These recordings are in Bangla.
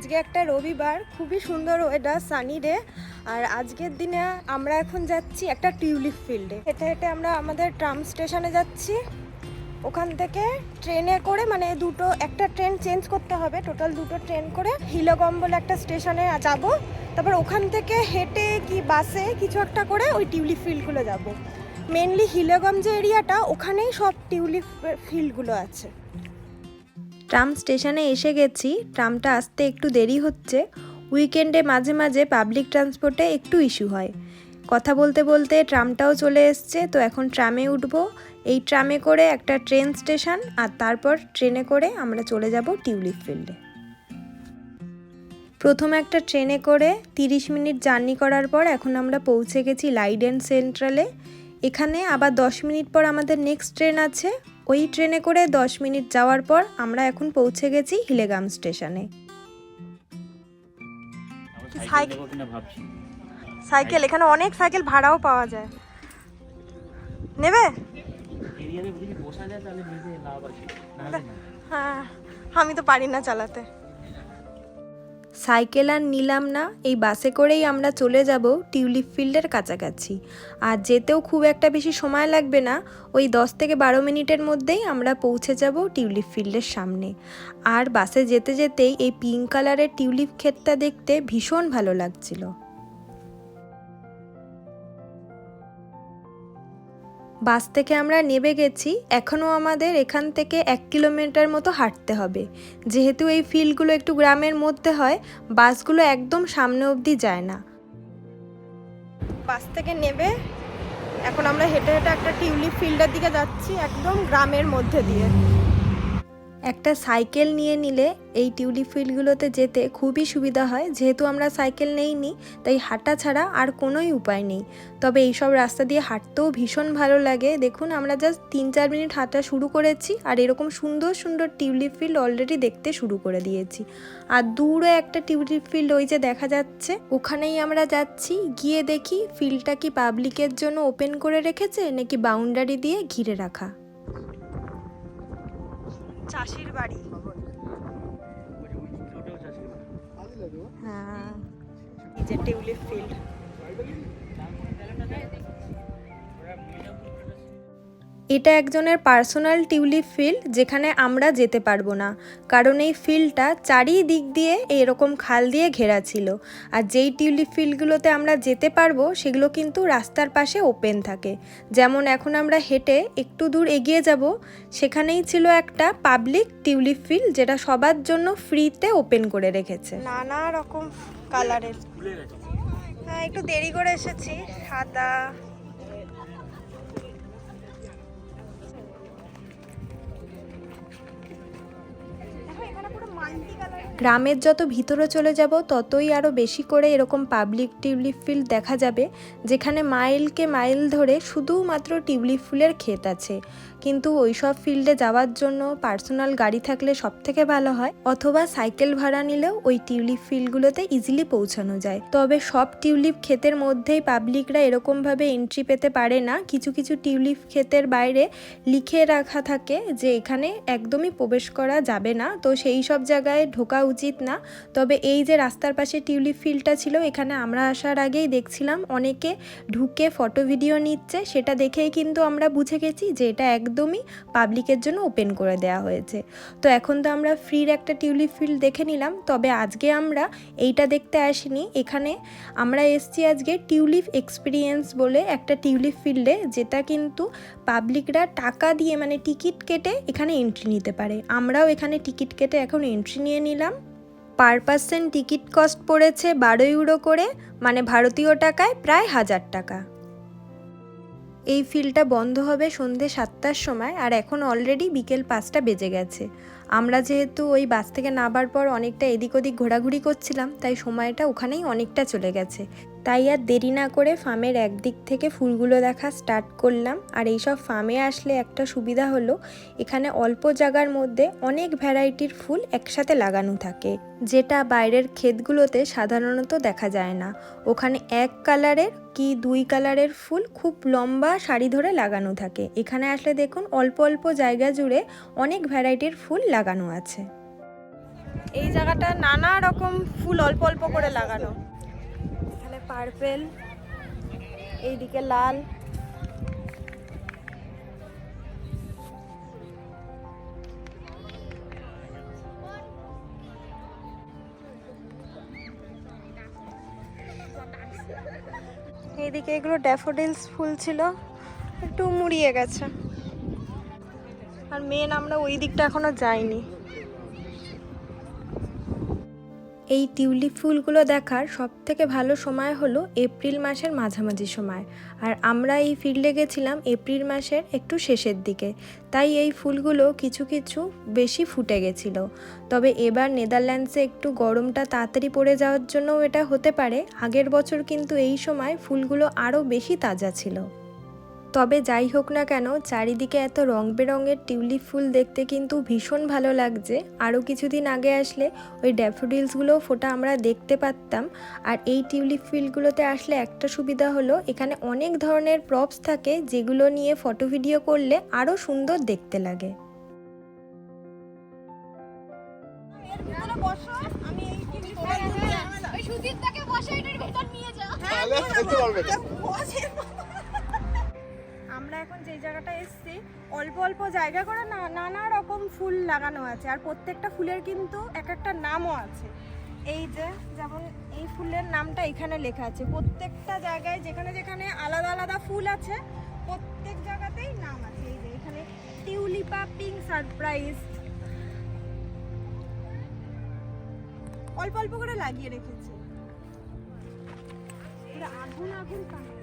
আজকে একটা রবিবার, খুবই সুন্দর ওয়েদার সানি ডে আর আজকের দিনে আমরা এখন যাচ্ছি একটা টিউলিপ ফিল্ডে হেঁটে হেঁটে আমরা আমাদের ট্রাম স্টেশনে যাচ্ছি। ওখান থেকে ট্রেনে করে মানে দুটো, একটা ট্রেন চেঞ্জ করতে হবে টোটাল দুটো ট্রেন করে হিলগম বলে একটা স্টেশনে যাব। তারপর ওখান থেকে হেঁটে কি বাসে কিছু একটা করে ওই টিউলিপ ফিল্ডগুলো যাব। মেনলি হিলগম যে এরিয়াটা ওখানেই সব টিউলিপ ফিল্ডগুলো আছে। ট্রাম স্টেশনে এসে গেছি। ট্রামটা আসতে একটু দেরি হচ্ছে। উইকেন্ডে মাঝে মাঝে পাবলিক ট্রান্সপোর্টে একটু ইস্যু হয়। কথা বলতে বলতে ট্রামটাও চলে এসছে, তো এখন ট্রামে উঠব। এই ট্রামে করে একটা ট্রেন স্টেশন আর তারপর ট্রেনে করে আমরা চলে যাব টিউলিপ ফিল্ডে। প্রথম একটা ট্রেনে করে তিরিশ মিনিট জার্নি করার পর এখন আমরা পৌঁছে গেছি লাইডেন সেন্ট্রালে। এখানে আবার দশ মিনিট পর আমাদের নেক্সট ট্রেন আছে। ওই ট্রেনে করে দশ মিনিট যাওয়ার পর আমরা এখন পৌঁছে গেছি হিলেগাম স্টেশনে। সাইকেল- এখানে অনেক সাইকেল ভাড়াও পাওয়া যায়। নেবে? এরিয়াতে যদি বসা যায় তাহলে নিতে লাভ আছে। নাহলে না। হ্যাঁ আমি তো পারি না চালাতে। সাইকেল আর নিলাম না, এই বাসে করেই আমরা চলে যাব টিউলিপ ফিল্ডের কাছাকাছি। আর যেতেও খুব একটা বেশি সময় লাগবে না, ওই দশ থেকে বারো মিনিটের মধ্যেই আমরা পৌঁছে যাব টিউলিপ ফিল্ডের সামনে। আর বাসে যেতে যেতেই এই পিঙ্ক কালারের টিউলিপ ক্ষেতটা দেখতে ভীষণ ভালো লাগছিল। বাস থেকে আমরা নেবে গেছি, এখনও আমাদের এখান থেকে এক কিলোমিটার মতো হাঁটতে হবে। যেহেতু এই ফিল্ডগুলো একটু গ্রামের মধ্যে হয়, বাসগুলো একদম সামনে অবধি যায় না। বাস থেকে নেবে, এখন আমরা হেঁটে হেঁটে একটা টিউলিপ ফিল্ডের দিকে যাচ্ছি, একদম গ্রামের মধ্যে দিয়ে। একটা সাইকেল নিয়ে নিলে এই টিউলিপ ফিল্ডগুলোতে যেতে খুবই সুবিধা হয়। যেহেতু আমরা সাইকেল নেইনি, তাই হাঁটা ছাড়া আর কোনোই উপায় নেই। তবে এইসব রাস্তা দিয়ে হাঁটতেও ভীষণ ভালো লাগে। দেখুন, আমরা জাস্ট তিন চার মিনিট হাঁটা শুরু করেছি আর এরকম সুন্দর সুন্দর টিউলিপ ফিল্ড অলরেডি দেখতে শুরু করে দিয়েছি। আর দূরে একটা টিউলিপ ফিল্ড ওই যে দেখা যাচ্ছে, ওখানেই আমরা যাচ্ছি। গিয়ে দেখি, ফিল্ডটা কি পাবলিকের জন্য ওপেন করে রেখেছে নাকি বাউন্ডারি দিয়ে ঘিরে রাখা। চাষির বাড়ি। হ্যাঁ। এই যে টিউলিপ ফিল্ড। এটা একজনের পার্সোনাল টিউলিপ ফিল্ড যেখানে আমরা যেতে পারব না, কারণ এই ফিল্ডটা চারিদিক দিয়ে এরকম খাল দিয়ে ঘেরা ছিল। আর যেই টিউলিপ ফিল্ডগুলোতে আমরা যেতে পারব, সেগুলো কিন্তু রাস্তার পাশে ওপেন থাকে। যেমন এখন আমরা হেঁটে একটু দূর এগিয়ে যাব, সেখানেই ছিল একটা পাবলিক টিউলিপ ফিল্ড যেটা সবার জন্য ফ্রিতে ওপেন করে রেখেছে। নানা রকম কালারের। হ্যাঁ একটু দেরি করে এসেছি। সাদা। গ্রামের যত ভিতরে চলে যাব, ততই আরও বেশি করে এরকম পাবলিক টিউলিপ ফিল্ড দেখা যাবে, যেখানে মাইলকে মাইল ধরে শুধুমাত্র টিউলিপ ফুলের ক্ষেত আছে। কিন্তু ওইসব ফিল্ডে যাওয়ার জন্য পার্সোনাল গাড়ি থাকলে সব থেকে ভালো হয়, অথবা সাইকেল ভাড়া নিলেও ওই টিউলিপ ফিল্ডগুলোতে ইজিলি পৌঁছানো যায়। তবে সব টিউলিপ ক্ষেতের মধ্যেই পাবলিকরা এরকমভাবে এন্ট্রি পেতে পারে না। কিছু কিছু টিউলিপ ক্ষেতের বাইরে লিখে রাখা থাকে যে এখানে একদমই প্রবেশ করা যাবে না। তো সেই সব জায়গায় ঢোকা উচিত না। তবে এই যে রাস্তার পাশে টিউলিপ ফিল্ডটা ছিল, এখানে আমরা আসার আগেই দেখছিলাম অনেকে ঢুকে ফটো ভিডিও নিচ্ছে। সেটা দেখেই কিন্তু আমরা বুঝে গেছি যে এটা একদমই পাবলিকের জন্য ওপেন করে দেওয়া হয়েছে। তো এখন তো আমরা ফ্রির একটা টিউলিপ ফিল্ড দেখে নিলাম। তবে আজকে আমরা এইটা দেখতে আসিনি। এখানে আমরা এসছি আজকে টিউলিপ এক্সপিরিয়েন্স বলে একটা টিউলিপ ফিল্ডে, যেটা কিন্তু পাবলিকরা টাকা দিয়ে মানে টিকিট কেটে এখানে এন্ট্রি নিতে পারে। আমরাও এখানে টিকিট কেটে এখন এন্ট্রি নিয়ে নিলাম। পার পার্সেন্ট টিকিট কস্ট পড়েছে বারো ইউরো করে মানে ভারতীয় টাকায় প্রায় হাজার টাকা। এই ফিল্ডটা বন্ধ হবে সন্ধে সাতটার সময়, আর এখন অলরেডি বিকেল পাঁচটা বেজে গেছে। আমরা যেহেতু ওই বাস থেকে নামার পর অনেকটা এদিক ওদিক ঘোরাঘুরি করছিলাম, তাই সময়টা ওখানেই অনেকটা চলে গেছে। তাই আর দেরি না করে ফার্মের একদিক থেকে ফুলগুলো দেখা স্টার্ট করলাম। আর এইসব ফার্মে আসলে একটা সুবিধা হলো, এখানে অল্প জায়গার মধ্যে অনেক ভ্যারাইটির ফুল একসাথে লাগানো থাকে। যেটা বাইরের ক্ষেতগুলোতে সাধারণত দেখা যায় না। ওখানে এক কালারের কি দুই কালারের ফুল খুব লম্বা সারি ধরে লাগানো থাকে। এখানে আসলে দেখুন অল্প অল্প জায়গা জুড়ে অনেক ভ্যারাইটির ফুল লাগানো আছে। এই জায়গাটা নানা রকম ফুল অল্প অল্প করে লাগানো। পার্পেল, এইদিকে লাল। এইদিকে এগুলো ড্যাফোডিলস ফুল ছিল, একটু মুড়িয়ে গেছে। আর মেন আমরা ওই দিকটা এখনও যাইনি। এই টিউলিপ ফুলগুলো দেখার সব থেকে ভালো সময় হলো এপ্রিল মাসের মাঝামাঝি সময়। আর আমরা এই ফিল্ডে গেছিলাম এপ্রিল মাসের একটু শেষের দিকে। তাই এই ফুলগুলো কিছু কিছু বেশি ফুটে গেছিল। তবে এবার নেদারল্যান্ডসে একটু গরমটা তাড়াতাড়ি পড়ে যাওয়ার জন্যও এটা হতে পারে। আগের বছর কিন্তু এই সময় ফুলগুলো আরও বেশি তাজা ছিল। তবে যাই হোক না কেন চারিদিকে এত রং বেরঙের টিউলিপ ফুল দেখতে কিন্তু ভীষণ ভালো লাগছে। আরও কিছুদিন আগে আসলে ওই ড্যাফোডিলসগুলো ফোটা আমরা দেখতে পারতাম। আর এই টিউলিপ ফুলগুলোতে আসলে একটা সুবিধা হলো এখানে অনেক ধরনের প্রপস থাকে যেগুলো নিয়ে ফটো ভিডিও করলে আরও সুন্দর দেখতে লাগে। ওই এখন যে জায়গাটা এসেছি, অল্প অল্প জায়গা করে না, নানা রকম ফুল লাগানো আছে। আর প্রত্যেকটা ফুলের কিন্তু এক একটা নামও আছে। এই যে, যেমন এই ফুলের নামটা এখানে লেখা আছে। প্রত্যেকটা জায়গায় যেখানে যেখানে আলাদা আলাদা ফুল আছে, প্রত্যেক জায়গাতেই নাম আছে। এই যে, এখানে টিউলিপা পিঙ্ক সারপ্রাইজ। অল্প অল্প করে লাগিয়ে রেখেছি। আগুন আগুন কালার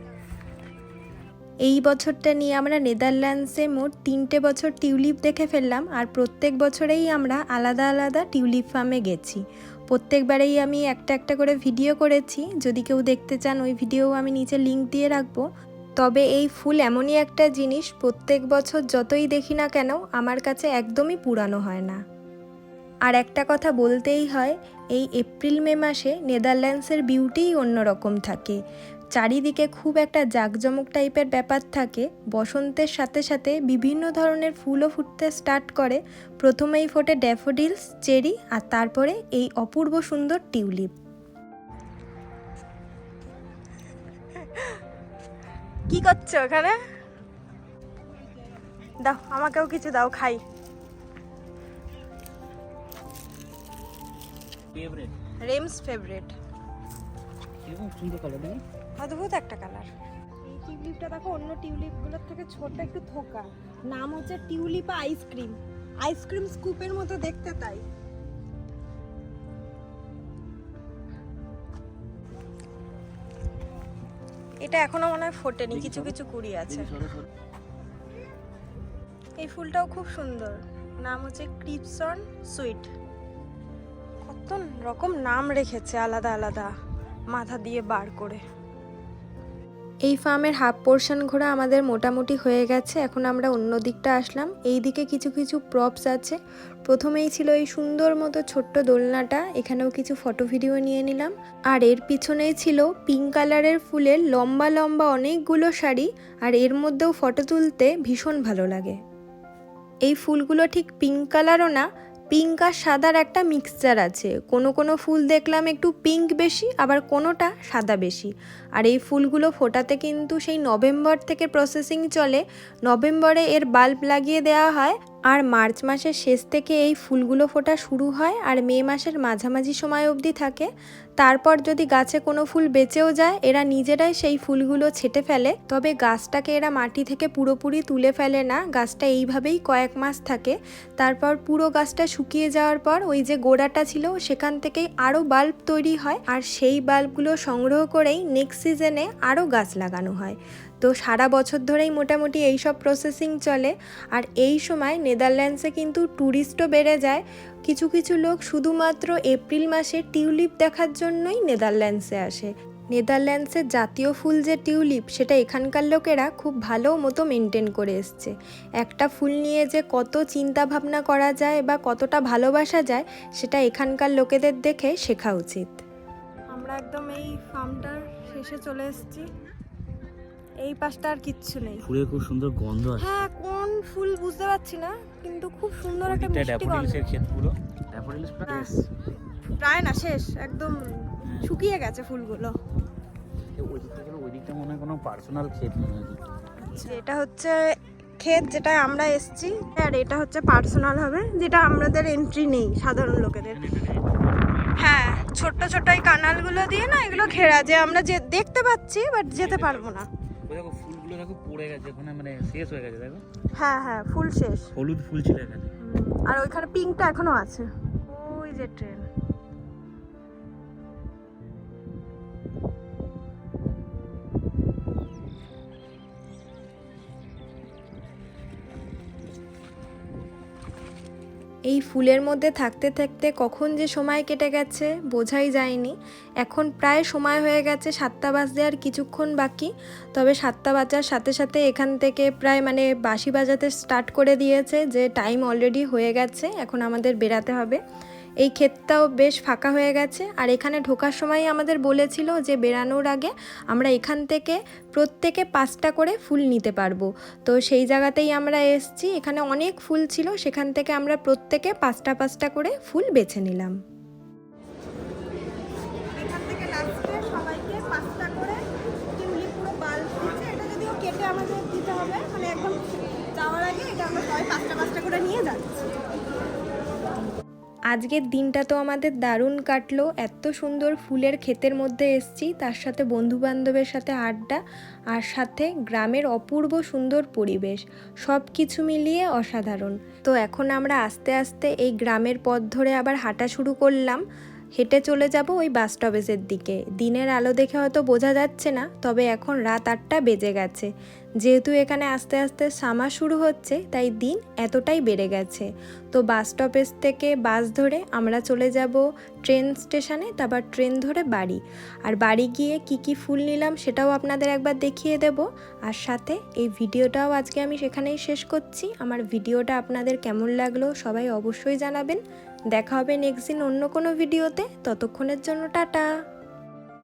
এই বছরটা নিয়ে আমরা নেদারল্যান্ডসে মোট তিনটে বছর টিউলিপ দেখে ফেললাম আর প্রত্যেক বছরেই আমরা আলাদা আলাদা টিউলিপ ফার্মে গেছি। প্রত্যেকবারেই আমি একটা একটা করে ভিডিও করেছি। যদি কেউ দেখতে চান ওই ভিডিও আমি নিচে লিংক দিয়ে রাখব। তবে এই ফুল এমনই একটা জিনিস, প্রত্যেক বছর যতই দেখি না কেন আমার কাছে একদমই পুরানো হয় না। আর একটা কথা বলতেই হয়, এই এপ্রিল মে মাসে নেদারল্যান্ডসের বিউটিই অন্যরকম থাকে। চারিদিকে খুব একটা জাঁকজমক টাইপের ব্যাপার থাকে। বসন্তের সাথে সাথে বিভিন্ন ধরনের ফুলও ফুটতে স্টার্ট করে। প্রথমেই ফোটে ড্যাফোডিলস চেরি আর তারপরে এই অপূর্ব সুন্দর টিউলিপ। কি করছ ওখানে? দাও আমাকেও কিছু দাও খাই। রেমস ফেভারিট। সুন্দর কালার দেখি অদ্ভুত একটা কালার। এই টিউলিপটা দেখো অন্য টিউলিপগুলোর থেকে ছোট একটু থোকা নাম হচ্ছে টিউলিপ আইসক্রিম আইসক্রিম স্কুপের মতো দেখতে তাই। এটা এখনও মনে হয় ফোটেনি কিছু কিছু কুড়ি আছে। এই ফুলটাও খুব সুন্দর। নাম হচ্ছে ক্রিপসন সুইট। কত রকম নাম রেখেছে আলাদা আলাদা মাথা দিয়ে বার করে। এই ফার্মের হাফ পোর্শন ঘোরা আমাদের মোটামুটি হয়ে গেছে, এখন আমরা অন্য দিকটা আসলাম। এই দিকে কিছু কিছু প্রপস আছে। প্রথমেই ছিল এই সুন্দর মতো ছোট্ট দোলনাটা, এখানেও কিছু ফটো ভিডিও নিয়ে নিলাম। আর এর পিছনেই ছিল পিঙ্ক কালারের ফুলের লম্বা লম্বা অনেকগুলো শাড়ি, আর এর মধ্যেও ফটো তুলতে ভীষণ ভালো লাগে। এই ফুলগুলো ঠিক পিঙ্ক কালারও না পিঙ্ক আর সাদার একটা মিক্সচার আছে। কোনো কোনো ফুল দেখলাম একটু পিঙ্ক বেশি, আবার কোনোটা সাদা বেশি। আর এই ফুলগুলো ফোটাতে কিন্তু সেই নভেম্বর থেকে প্রসেসিং চলে। নভেম্বরে এর বাল্ব লাগিয়ে দেওয়া হয় আর মার্চ মাসের শেষ থেকে এই ফুলগুলো ফোটা শুরু হয় আর মে মাসের মাঝামাঝি সময় অবধি থাকে। তারপর যদি গাছে কোনো ফুল বেঁচেও যায়, এরা নিজেরাই সেই ফুলগুলো ছেটে ফেলে। তবে গাছটাকে এরা মাটি থেকে পুরোপুরি তুলে ফেলে না। গাছটা এইভাবেই কয়েক মাস থাকে। তারপর পুরো গাছটা শুকিয়ে যাওয়ার পর ওই যে গোড়াটা ছিল, সেখান থেকেই আরও বাল্ব তৈরি হয়। আর সেই বাল্বগুলো সংগ্রহ করেই নেক্সট সিজনে আরও গাছ লাগানো হয়। তো সারা বছর ধরেই মোটামুটি এই সব প্রসেসিং চলে। আর এই সময় নেদারল্যান্ডসে কিন্তু ট্যুরিস্টও বেড়ে যায়। কিছু কিছু লোক শুধুমাত্র এপ্রিল মাসে টিউলিপ দেখার জন্যই নেদারল্যান্ডসে আসে। নেদারল্যান্ডসের জাতীয় ফুল যে টিউলিপ সেটা এখানকার লোকেরা খুব ভালো মতো মেনটেন করে এসছে। একটা ফুল নিয়ে যে কত চিন্তা ভাবনা করা যায় বা কতটা ভালোবাসা যায়, সেটা এখানকার লোকেদের দেখে শেখা উচিত। আমরা একদম এই ফার্মটার শেষে চলে এসেছি। এই পাশটা আর কিচ্ছু নেই। ফুলের খুব সুন্দর গন্ধ আছে হ্যাঁ কোন ফুল বুঝতে পারছি না কিন্তু খুব সুন্দর একটা মিষ্টি গন্ধ। ড্যাফোডিলসের ক্ষেত পুরো। ড্যাফোডিলস। প্রায় না শেষ একদম শুকিয়ে গেছে ফুলগুলো। ওই দিক থেকে ওই দিকটা মনে হয় কোনো পার্সোনাল ক্ষেত মনে হয়। আচ্ছা, এটা হচ্ছে ক্ষেত যেটা আমরা এসছি আর এটা হচ্ছে পার্সোনাল হবে যেটা আমাদের এন্ট্রি নেই সাধারণ লোকেদের। হ্যাঁ ছোট্ট ছোট্ট এই কানালগুলো দিয়ে না এগুলো ঘেরা যে আমরা যে দেখতে পাচ্ছি বাট যেতে পারব না। দেখো ফুলগুলো দেখো পড়ে গেছে ওখানে মানে শেষ হয়ে গেছে দেখো হ্যাঁ হ্যাঁ ফুল শেষ। হলুদ ফুল ছিল এখানে আর ওইখানে পিঙ্কটা এখনও আছে। ওই যে ট্রেন। এই ফুলের মধ্যে থাকতে থাকতে কখন যে সময় কেটে গেছে বোঝাই যায়নি। এখন প্রায় সময় হয়ে গেছে সাতটা বাজতে আর কিছুক্ষণ বাকি। তবে সাতটা বাজার সাথে সাথে এখান থেকে প্রায় মানে বাসি বাজাতে স্টার্ট করে দিয়েছে যে টাইম অলরেডি হয়ে গেছে, এখন আমাদের বেরাতে হবে। এই ক্ষেতটাও বেশ ফাঁকা হয়ে গেছে। আর এখানে ঢোকার সময় আমাদের বলেছিল যে বেরানোর আগে আমরা এখান থেকে প্রত্যেকে পাঁচটা করে ফুল নিতে পারব। তো সেই জায়গাতেই আমরা এসছি। এখানে অনেক ফুল ছিল। সেখান থেকে আমরা প্রত্যেকে পাঁচটা পাঁচটা করে ফুল বেছে নিলাম। আমাদের দিতে হবে মানে একদম যাওয়ার আগে এটা আমরা সবাই পাঁচটা পাঁচটা করে নিয়ে যাচ্ছি। আজকের দিনটা তো আমাদের দারুণ কাটলো। এত সুন্দর ফুলের ক্ষেতের মধ্যে এসছি, তার সাথে বন্ধু বান্ধবের সাথে আড্ডা আর সাথে গ্রামের অপূর্ব সুন্দর পরিবেশ সব কিছু মিলিয়ে অসাধারণ। তো এখন আমরা আস্তে আস্তে এই গ্রামের পথ ধরে আবার হাঁটা শুরু করলাম। হেঁটে চলে যাব ওই বাস স্টপেজের দিকে। দিনের আলো দেখে হয়তো বোঝা যাচ্ছে না, তবে এখন রাত আটটা বেজে গেছে। যেহেতু এখানে আস্তে আস্তে সামা শুরু হচ্ছে, তাই দিন এতটাই বেড়ে গেছে। তো বাস স্টপেজ থেকে বাস ধরে আমরা চলে যাব ট্রেন স্টেশনে, তারপর ট্রেন ধরে বাড়ি। আর বাড়ি গিয়ে কি কি ফুল নিলাম সেটাও আপনাদের একবার দেখিয়ে দেব। আর সাথে এই ভিডিওটাও আজকে আমি সেখানেই শেষ করছি। আমার ভিডিওটা আপনাদের কেমন লাগল সবাই অবশ্যই জানাবেন। দেখা হবে নেক্সট দিন অন্য কোনো ভিডিওতে। ততক্ষণের জন্য টাটা।